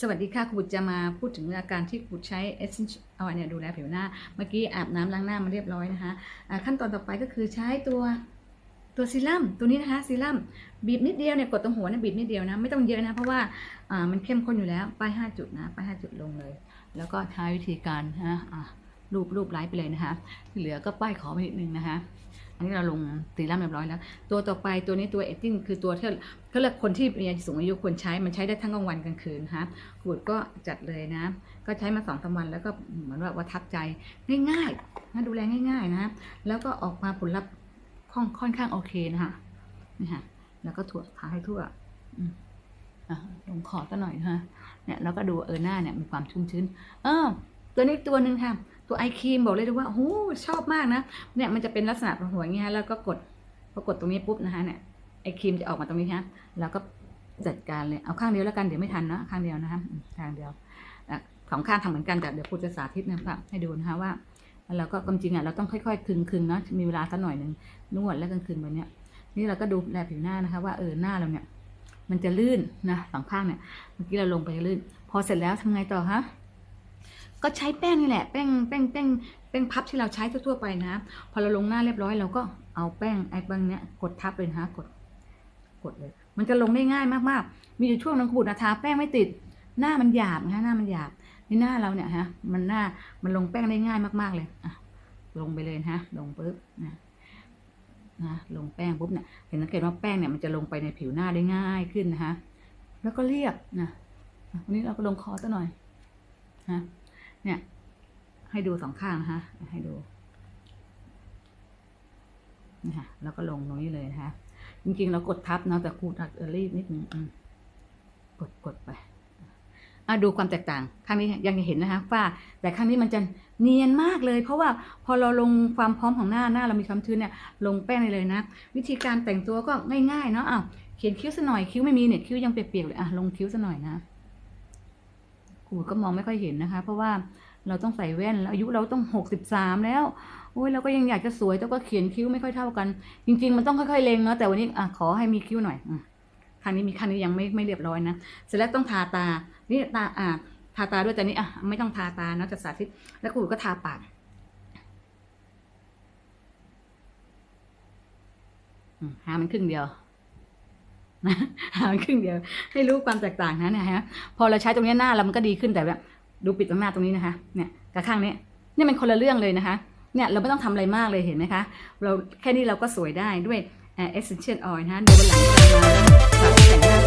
สวัสดีค่ะคุณบุตรจะมาพูดถึงอาการที่คุณบุตรใช้เอสเซนต์ออยเนี่ยดูแลผิวหน้า เมื่อกี้อาบน้ำล้างหน้ามาเรียบร้อยนะคะะขั้นตอนต่อไปก็คือใช้ตัวตัวซีรั่มตัวนี้นะคะซีรั่มบีบนิดเดียวเนี่ยกดตรงหัวเนี่ยบีบนิดเดียวนะไม่ต้องเยอะนะเพราะว่ามันเข้มข้นอยู่แล้วป้าย5จุดนะป้าย5จุดลงเลย แล้วก็ใช้วิธีการนะะ รูปรูปไลท์ไปเลยนะคะที่เหลือก็ป้ายขอไปนิดนึงนะคะอันนี้เราลงซีรั่มเรียบร้อยแล้ว ตัวต่อไปตัวนี้ตัวเอจิ้งคือตัวที่เขาเรียกคนที่มีสูงอายุควรใช้มันใช้ได้ทั้งกลางวันกลางคืนนะคะกูดก็จัดเลยนะ ก็ใช้มาสองสามวันแล้วก็เหมือนว่าประทับใจง่ายๆนะดูแลง่าย ๆนะแล้วก็ออกมาผลลัพธ์ค่อนค่อนข้างโอเคนะคะนี่ค่ะแล้วก็ถั่วทาให้ทั่วลงคอตัหน่อยนะคะเนี่ยแล้วก็ดูเออหน้าเนี่ยมีความชุ่มชื้นเออตัวนี้ตัวหนึ่งค่ะ ตัวไอครีมบอกเลยว่าโอ้ชอบมากนะ เนี่ยมันจะเป็นลักษณะป็นหัวอย่างเงี้ยแล้วก็กดพอกดตรงนี้ปุ๊บนะคะเนี่ยไอครีมจะออกมาตรงนี้ฮะแล้วก็จัดการเลยเอาข้างเดียวแล้วกันเดี๋ยวไม่ทันนะข้างเดียวนะคะข้างเดียวสองข้างทำเหมือนกันแต่เดี๋ยวครูจะสาธิตนะครับให้ดูนะคะว่าแล้วก็ความจริงอะเราต้องค่อยๆคึงคึงๆเนาะมีเวลาสักหน่อยหนึ่งนวดแล้วกลางคืนแบบเนี้ยนี่เราก็ดูแลผิวหน้านะคะ ว่าเออหน้าเราเนี่ย มันจะลื่นนะสองข้างเนี่ยเมื่อกี้เราลงไปลื่น พอเสร็จแล้วทำไงต่อฮะ ก็ใช้แป้งนี่แหละแป้งแป้งแป้งแป้งพับที่เราใช้ทั่วๆไปนะ พอเราลงหน้าเรียบร้อยเราก็เอาแป้งไอ้แป้งเนี้ยกดทับเลยนะกดกดเลย มันจะลงได้ง่ายมากๆ มีอยู่ช่วงนึงขูดนะทาแป้งไม่ติดหน้ามันหยาบนะคะหน้ามันหยาบในหน้าเราเนี่ยฮะ มันหน้ามันลงแป้งได้ง่ายมาก ๆเลยอะลงไปเลยนะลงปุ๊บนะนะลงแป้งปุ๊บเนี่ยเห็นสังเกตว่าแป้งเนี่ยมันจะลงไปในผิวหน้าได้ง่ายขึ้นนะคะแล้วก็เรียบนะอะวันนี้เราก็ลงคอซะหน่อยนะ เนี่ย ให้ดูสองข้างนะคะให้ดูนะคะแล้วก็ลงตรงนี้เลยนะคะ จริงๆ เรากดทับเนาะแต่ครูทักรีบนิดนึงกดกดไปอะดูความแตกต่าง ข้างนี้ยังเห็นนะคะฝ้า แต่ข้างนี้มันจะเนียนมากเลย เพราะว่าพอเราลงความพร้อมของหน้าหน้าเรามีความชื้นเนี่ย ลงแป้งเลยนะ วิธีการแต่งตัวก็ง่ายๆเนาะอ้าวเขียนคิ้วซะหน่อยคิ้วไม่มีเนี่ยคิ้วยังเปียกๆเลยอะลงคิ้วซะหน่อยนะ ครูก็มองไม่ค่อยเห็นนะคะ เพราะว่าเราต้องใส่แว่นแล้วอายุเราต้องหกสิบสามแล้วโอ้ยเราก็ยังอยากจะสวยแต่ก็เขียนคิ้วไม่ค่อยเท่ากัน จริง ๆ มันต้องค่อยๆเล็งเนาะแต่วันนี้อะขอให้มีคิ้วหน่อยอืมข้งนี้มีข้งนี้ยังไม่ไม่เรียบร้อยนะเสร็จแล้วต้องทาตานี่ตาอ่าทาตาด้วยแต่นี่อะไม่ต้องทาตาเนาะจะสาธิตแล้วกูก็ทาปากหามันครึ่งเดียว นะหาครึ่งเดียวให้รู้ความแตกต่างนะเนี่ยฮะพอเราใช้ตรงนี้หน้าเรามันก็ดีขึ้นแต่แบบดูปิดตรงหน้าตรงนี้นะคะเนี่ยกับข้างนี้เนี่ยมันคนละเรื่องเลยนะคะเนี่ยเราไม่ต้องทำอะไรมากเลยเห็นไหมคะเราแค่นี้เราก็สวยได้ด้วยเอเซนเชียลออยล์นะคะเดี๋ยววันหลังจะมาสาธิตแต่งหน้า